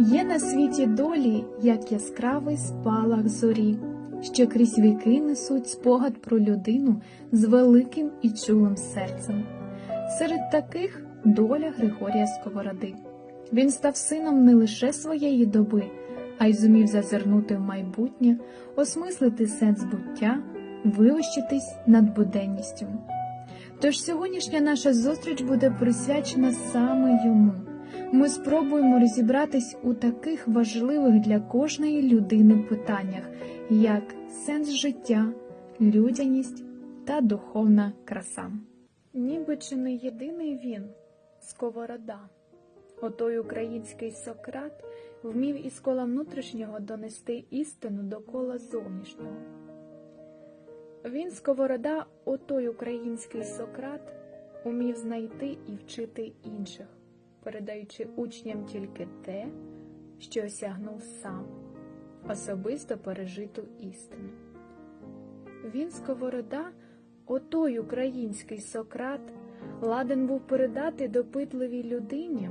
Є на світі долі, як яскравий спалах зорі, що крізь віки несуть спогад про людину з великим і чулим серцем. Серед таких доля Григорія Сковороди. Він став сином не лише своєї доби, а й зумів зазирнути в майбутнє, осмислити сенс буття, вивищитись над буденністю. Тож сьогоднішня наша зустріч буде присвячена саме йому. Ми спробуємо розібратись у таких важливих для кожної людини питаннях, як сенс життя, людяність та духовна краса. Ніби чи не єдиний він сковорода. Отой український Сократ вмів із кола внутрішнього донести істину до кола зовнішнього. Він сковорода, отой український Сократ, умів знайти і вчити інших, передаючи учням тільки те, що осягнув сам, особисто пережиту істину. Він сковорода, отой український Сократ, ладен був передати допитливій людині,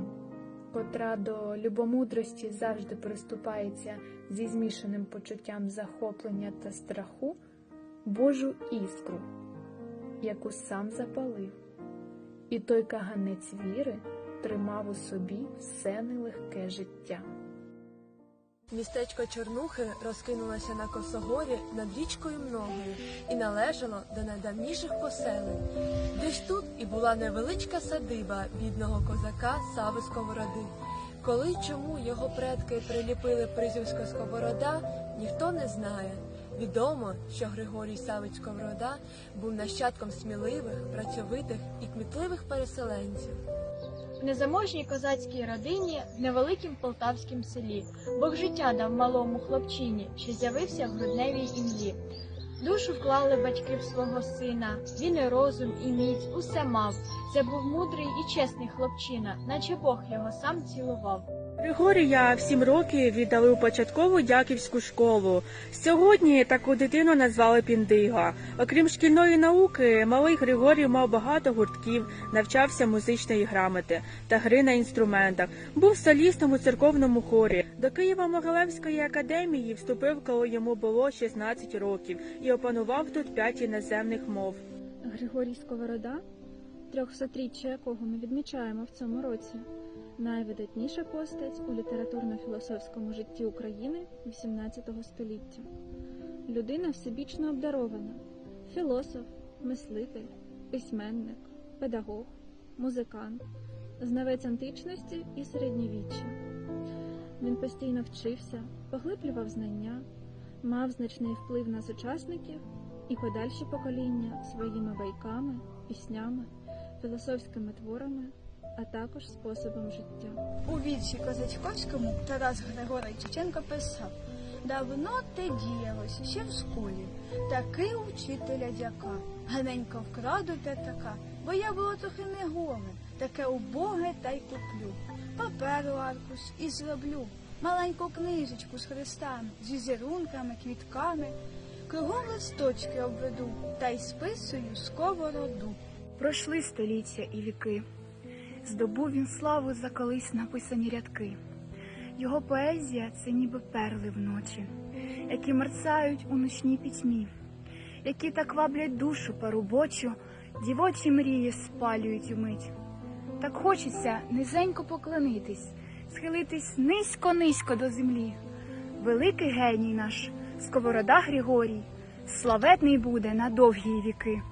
котра до любомудрості завжди приступається зі змішаним почуттям захоплення та страху. Божу іскру, яку сам запалив, і той каганець віри тримав у собі все нелегке життя. Містечко Чорнухи розкинулося на косогорі над річкою Многою і належало до найдавніших поселень. Десь тут і була невеличка садиба бідного козака Сави Сковороди. Коли чому його предки приліпили призівська сковорода, ніхто не знає. Відомо, що Григорій Савич Сковорода був нащадком сміливих, працьовитих і кмітливих переселенців. В незаможній козацькій родині в невеликім полтавськім селі Бог життя дав малому хлопчині, що з'явився в грудневій імлі. Душу вклали батьки в свого сина, він і розум, і міць, усе мав. Це був мудрий і чесний хлопчина, наче Бог його сам цілував. Григорія в сім років віддали у початкову дяківську школу. Сьогодні таку дитину назвали Піндига. Окрім шкільної науки, малий Григорій мав багато гуртків, навчався музичної грамоти та гри на інструментах. Був солістом у церковному хорі. До Києво-Могилевської академії вступив, коли йому було 16 років, і опанував тут п'ять іноземних мов. Григорій Сковорода, трьохсотріччя якого ми відмічаємо в цьому році, найвидатніша постать у літературно-філософському житті України XVIII століття. Людина всебічно обдарована, філософ, мислитель, письменник, педагог, музикант, знавець античності і середньовіччя. Він постійно вчився, поглиблював знання, мав значний вплив на сучасників і подальші покоління своїми байками, піснями, філософськими творами, а також способом життя. У вірші Козачковському Тарас Григорій Чеченко писав Давно те діялося ще в школі, таки учителя дяка. Ганенько вкраду те така, бо я було трохи не голе, таке убоге та й куплю. Паперу аркуш і зроблю, маленьку книжечку з хрестами, з візерунками, квітками, кругом листочки обведу та й списую сковороду. Пройшли століття і віки, здобув він славу за колись написані рядки. Його поезія це ніби перли вночі, які мерцають у ночній пітьмі, які так ваблять душу парубочу, дівочі мрії спалюють умить. Так хочеться низенько поклонитись, схилитись низько-низько до землі. Великий геній наш, сковорода Григорій, славетний буде на довгі віки.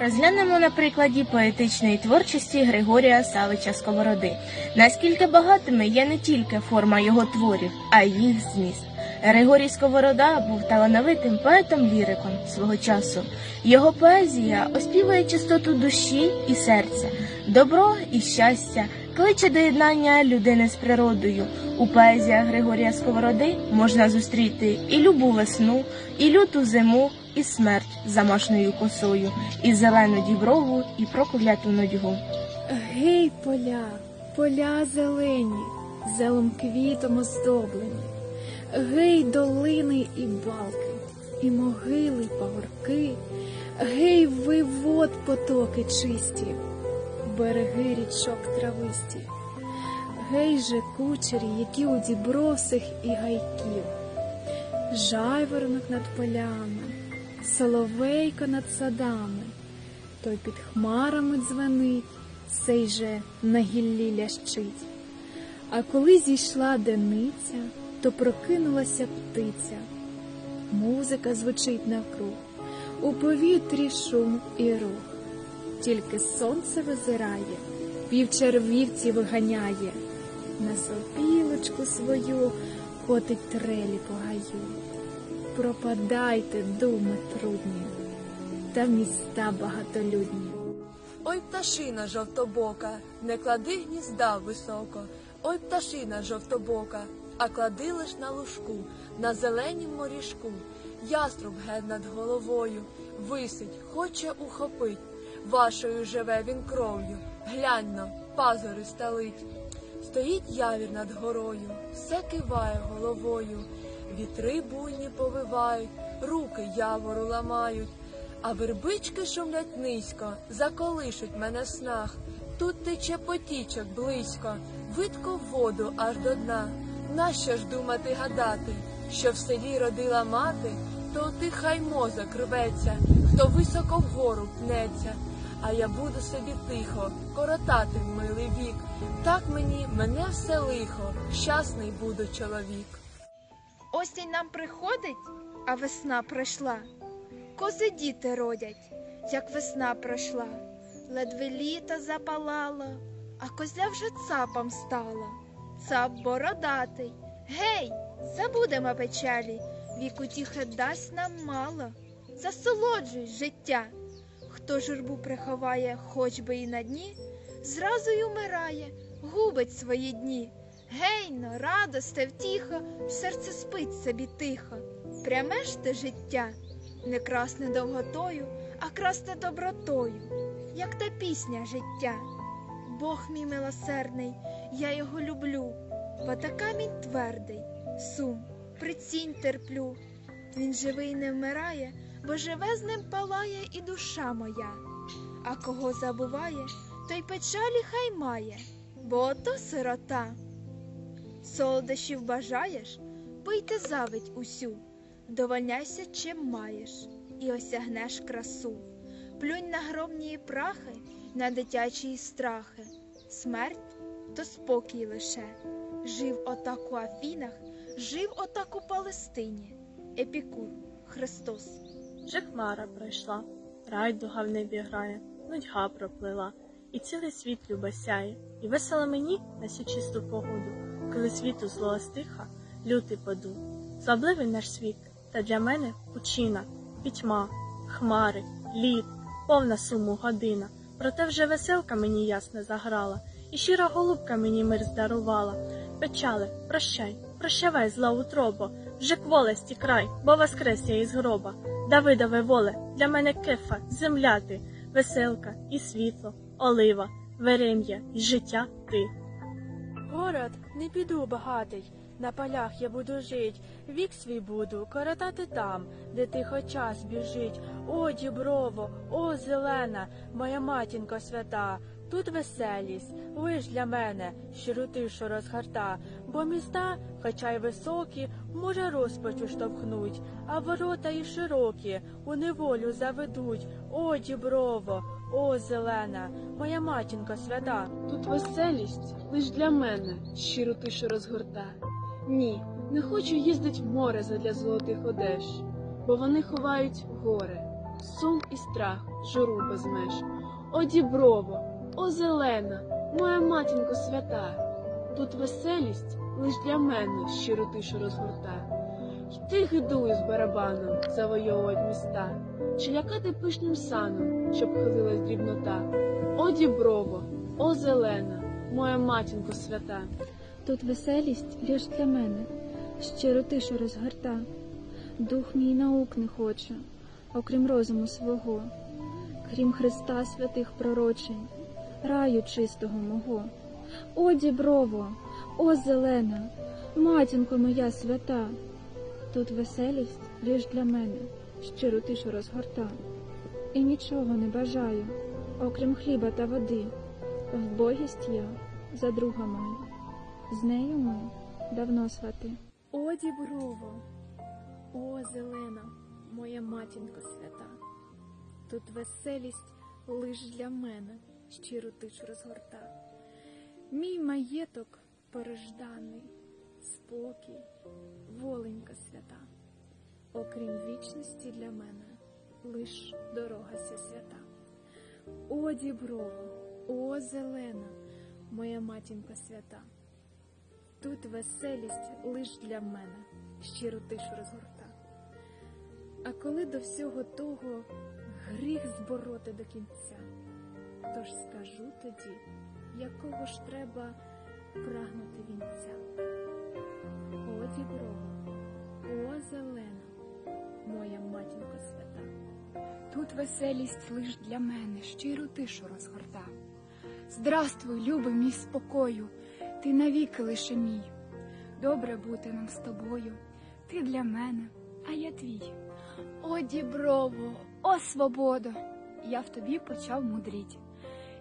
Розглянемо на прикладі поетичної творчості Григорія Савича Сковороди. Наскільки багатими є не тільки форма його творів, а й їх зміст. Григорій Сковорода був талановитим поетом-ліриком свого часу. Його поезія оспівує чистоту душі і серця, добро і щастя, кличе до єднання людини з природою. У поезіях Григорія Сковороди можна зустріти і любу весну, і люту зиму, і смерть замашною косою, і зелену діброву, і прокляту нудьгу. Гей, поля, поля зелені, зелом квітом оздоблені, гей, долини і балки, і могили пагорки, гей, вивод потоки чисті, береги річок трависті, Гей же кучері, які у дібросих і гайків, жайворонок над полями, соловейко над садами, той під хмарами дзвенить, сей же на гіллі лящить. А коли зійшла дениця, то прокинулася птиця. Музика звучить навкруг, у повітрі шум і рух. Тільки сонце визирає, півчервівці виганяє, на сопілочку свою котить трелі по гаю. Пропадайте, думи трудні, та міста багатолюдні. Ой, пташина жовтобока, не клади гнізда високо. Ой, пташина жовтобока, а клади лиш на лужку, на зеленім моріжку. Яструб гед над головою, висить, хоче ухопить. Вашою живе він кров'ю, гляньно, пазури сталить. Стоїть явір над горою, все киває головою. Вітри буйні повивають, руки явору ламають. А вербички шумлять низько, заколишуть мене в снах. Тут тече потічок близько, видко воду аж до дна. Нащо ж думати гадати, що в селі родила мати, то у тих хай мозок рветься, хто високо вгору пнеться. А я буду собі тихо, коротати милий вік. Так мені мене все лихо, щасний буду чоловік. Осінь нам приходить, а весна пройшла. Кози діти родять, як весна пройшла. Ледве літо запалало, а козя вже цапом стала. Цап бородатий. Гей, забудемо печалі, віку тіхе дасть нам мало. Засолоджуй життя. Хто журбу приховає, хоч би і на дні, зразу й умирає, губить свої дні. Гейно, радосте, втіха, серце спить собі тихо. Пряме ж те життя, не красне довготою, а красне добротою, як та пісня життя. Бог мій милосердний, я його люблю, бо та камінь твердий, сум, прицінь терплю. Він живий не вмирає, бо живе з ним палає і душа моя. А кого забуває, той печалі хай має, бо ото сирота. Солодощів бажаєш, пийте завидь усю, довольняйся, чим маєш, і осягнеш красу. Плюнь на гробні прахи, на дитячі страхи. Смерть то спокій лише. Жив отак у Афінах, жив отак у Палестині. Епікур, Христос. Вже хмара пройшла, райдуга в небі грає, нудьга проплила, і цілий світ люба сяє, і весело мені на сю чисту погоду, коли світу злого стиха, лютий поду. Звабливий наш світ, та для мене пучина, пітьма, хмари, лід, повна суму година. Проте вже веселка мені ясно заграла, і щира голубка мені мир здарувала. Печале, прощай, прощавай, зла утробо, вже кволесті край, бо воскрес я із гроба. Давидове воле, для мене кефа, земля ти, веселка і світло, олива, верем'я і життя ти. Город не піду багатий, на полях я буду жить, вік свій буду коротати там, де тихо час біжить. О, діброво, о, зелена, моя матінко свята, тут веселість, лиш для мене, щиру тишу розгарта, бо міста, хоча й високі, може розпачу штовхнуть, а ворота і широкі у неволю заведуть. О, діброво, о, зелена, моя матінко свята. Тут веселість лиш для мене щиру тишу розгорта. Ні, не хочу їздить в море задля золотих одеж, бо вони ховають горе, сум і страх, журу без меж. О, діброво, о, зелена, моя матінко свята. Тут веселість лиш для мене щиру тишу розгорта. Й ти гидуй з барабаном завойовувать міста, чи лякати пишним саном, щоб хилилась дрібнота. О, діброво, о, зелена, моя матінко свята. Тут веселість лиш для мене, щиро тишу розгорта. Дух мій наук не хоче, окрім розуму свого, крім Христа святих пророчень, раю чистого мого. О, діброво, о, зелена, матінко моя свята. Тут веселість лиш для мене, щиру тишу розгорта. І нічого не бажаю, окрім хліба та води. Вбогість я за друга маю. з нею ми давно свати. О, діброво, о, зелена, моя матінко свята, тут веселість лиш для мене щиру тиш розгорта. Мій маєток пережданий, спокій, воленька свята, окрім вічності для мене лиш дорога ся свята. О, діброво, о, зелена, моя матінко свята. Тут веселість лиш для мене щиру тишу розгорта. А коли до всього того гріх збороти до кінця, то ж скажу тоді, якого ж треба прагнути вінця. О, діброва, о, зелена, моя матінко свята. Тут веселість лиш для мене щиру тишу розгорта. Здравствуй, любий мій спокою, ти навіки лише мій. Добре бути нам з тобою, ти для мене, а я твій. О, діброво, о, свободо! Я в тобі почав мудріть,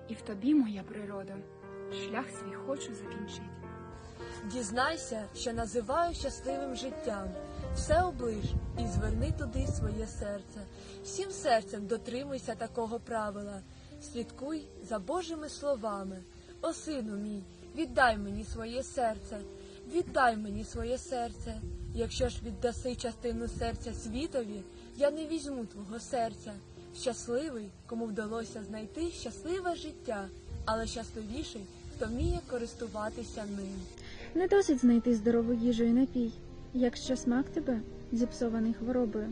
і в тобі моя природа. Шлях свій хочу закінчить. Дізнайся, що називаю щасливим життям. Все оближ і зверни туди своє серце. Всім серцем дотримуйся такого правила. Слідкуй за Божими словами. О, сину мій, віддай мені своє серце, віддай мені своє серце. Якщо ж віддаси частину серця світові, я не візьму твого серця. Щасливий, кому вдалося знайти щасливе життя, але щасливіший, хто вміє користуватися ним. Не досить знайти здорову їжу і напій, якщо смак тебе зіпсований хворобою.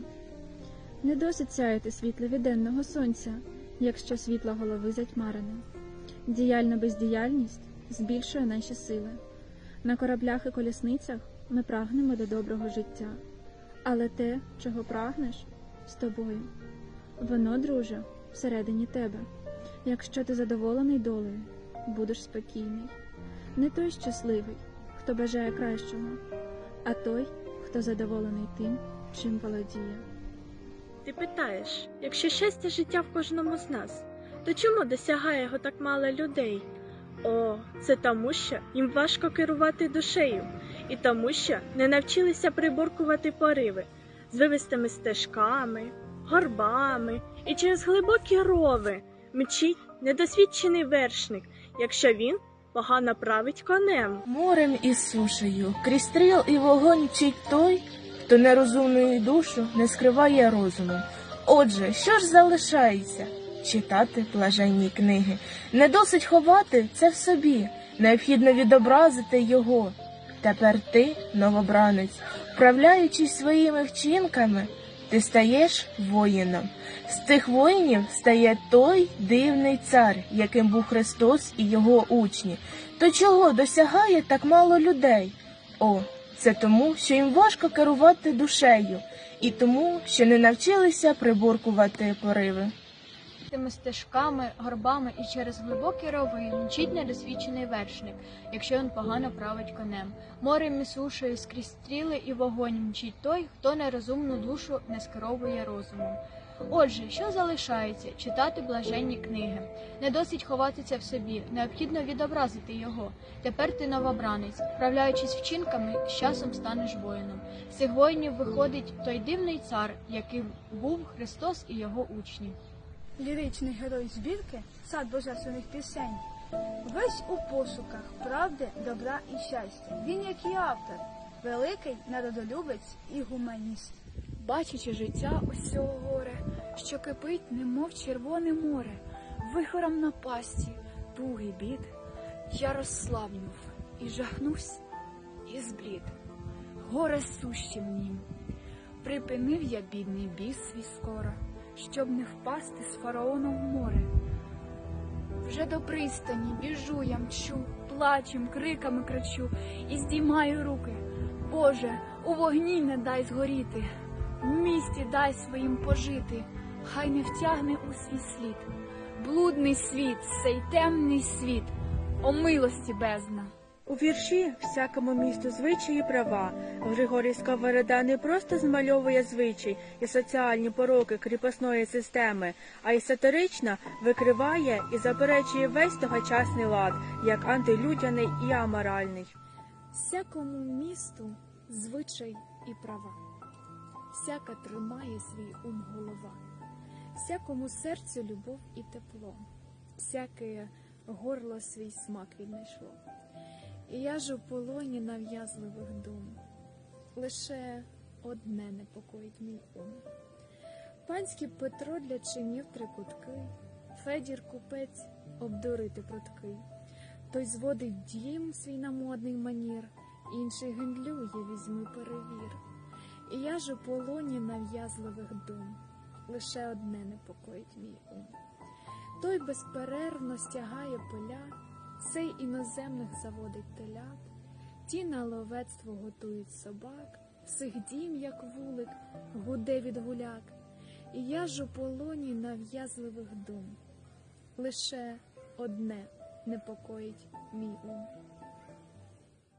Не досить сяяти світло від денного сонця, якщо світло голови затьмарене. Діяльна бездіяльність збільшує наші сили. На кораблях і колісницях ми прагнемо до доброго життя, але те, чого прагнеш, з тобою. Воно, друже, всередині тебе. Якщо ти задоволений долею, будеш спокійний. Не той щасливий, хто бажає кращого, а той, хто задоволений тим, чим володіє. Ти питаєш, якщо щастя життя в кожному з нас, то чому досягає його так мало людей? О, це тому, що їм важко керувати душею, і тому, що не навчилися приборкувати пориви звивистими стежками, горбами і через глибокі рови мчить недосвідчений вершник, якщо він погано править конем. Морем і сушею, крізь стріл і вогонь вчить той, хто нерозумною душу не скриває розумом. Отже, що ж залишається? Читати блаженні книги. Не досить ховати це в собі, необхідно відобразити його. Тепер ти, новобранець, вправляючись своїми вчинками, ти стаєш воїном. З цих воїнів стає той дивний цар, яким був Христос і його учні. То чого досягає так мало людей? О, це тому, що їм важко керувати душею, і тому, що не навчилися приборкувати пориви. Тими стежками, горбами і через глибокі рови мчить недосвідчений вершник, якщо він погано править конем. Морем і сушею скрізь стріли і вогонь мчить той, хто нерозумну душу не скеровує розумом. Отже, що залишається? Читати блаженні книги. Не досить ховати це в собі, необхідно відобразити його. Тепер ти новобранець, вправляючись вчинками, з часом станеш воїном. З цих воїнів виходить той дивний цар, яким був Христос і його учні. Ліричний герой збірки сад божественних пісень. Весь у пошуках правди, добра і щастя. Він, як і автор, великий народолюбець і гуманіст. Бачачи життя усього горе, що кипить, немов червоне море, вихором на пасті, туги бід, я розслабнув і жахнувся, і зблід. Горе суще в нім. Припинив я бідний біс свій скоро, щоб не впасти з фараоном в море. Вже до пристані біжу я мчу, плачем, криками кричу і здіймаю руки. Боже, у вогні не дай згоріти, в місті дай своїм пожити, хай не втягне у свій слід. Блудний світ, сей темний світ, о милості бездна. У вірші всякому місту звичаї права. Григорій Сковорода не просто змальовує звичай і соціальні пороки кріпосної системи, а й сатирично викриває і заперечує весь тогочасний лад, як антилюдяний і аморальний. всякому місту звичай і права, всяка тримає свій ум голова, всякому серцю любов і тепло, всяке горло свій смак віднайшло. І я ж у полоні нав'язливих дум, лише одне непокоїть мій ум. Панський Петро для чинів три кутки, Федір купець обдурити пруткий. Той зводить дім свій на модний манір, інший гендлює, візьми перевір. І я ж у полоні нав'язливих дум, лише одне непокоїть мій ум. Той безперервно стягає поля, цей іноземних заводить телят, ті на ловецтво готують собак, всіх дім, як вулик, гуде від гуляк. І я ж у полоні нав'язливих дум, лише одне непокоїть мій ум.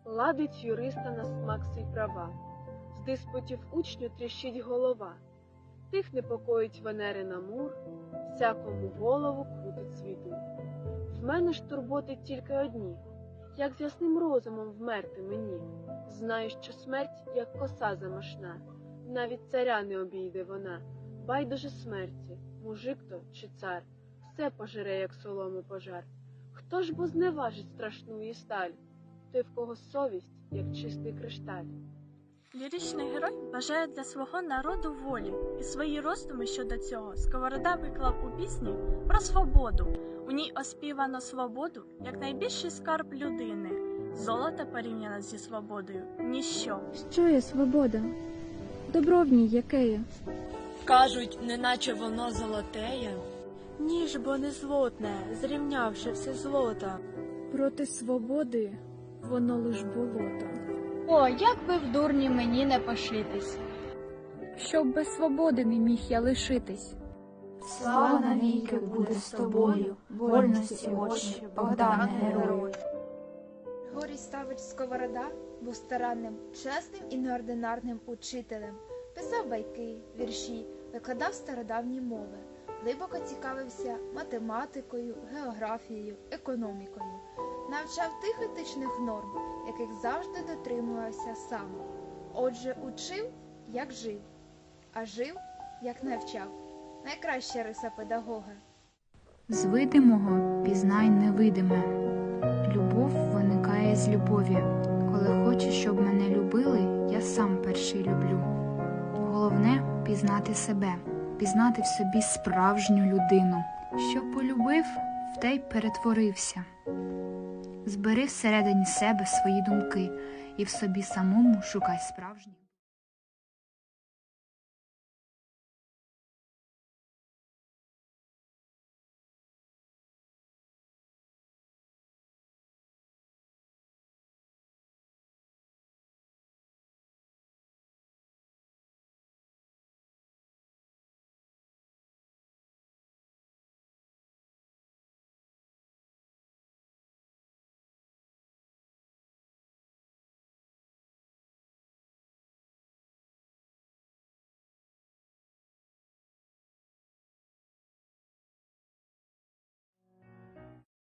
Ладить юриста на смак свій права, з диспутів учню тріщить голова, тих непокоїть Венерина мур, всякому голову крутить свій дух. Мене ж турботи тільки одні, як з ясним розумом вмерти мені. Знаю, що смерть, як коса замашна, навіть царя не обійде вона, байдуже смерті, мужик то чи цар, все пожере, як солому пожар. Хто ж бо зневажить страшну її сталь? той, в кого совість, як чистий кришталь. Ліричний герой бажає для свого народу волі, і свої роздуми щодо цього Сковорода виклав у пісні про свободу. У ній оспівано свободу як найбільший скарб людини. Золото порівняно зі свободою ніщо. Що є свобода? Добро в ній яке є? Кажуть, неначе воно золотеє. Ніж бо не злотне, зрівнявши все злота. Проти свободи воно лиш болото. О, як би в дурні мені не пошитись. Щоб без свободи не міг я лишитись. Слава навіки буде з тобою, вольності очі, Богдане герой. Григорій Ставич Сковорода був старанним, чесним і неординарним учителем. Писав байки, вірші, викладав стародавні мови, глибоко цікавився математикою, географією, економікою, навчав тих етичних норм, яких завжди дотримувався сам. Отже, учив, як жив, а жив, як навчав. Найкраща риса педагога. З видимого пізнай невидиме. Любов виникає з любові. Коли хочеш, щоб мене любили, я сам перший люблю. Головне пізнати себе, пізнати в собі справжню людину. Що полюбив, в те й перетворився. Збери всередині себе свої думки і в собі самому шукай справжніх.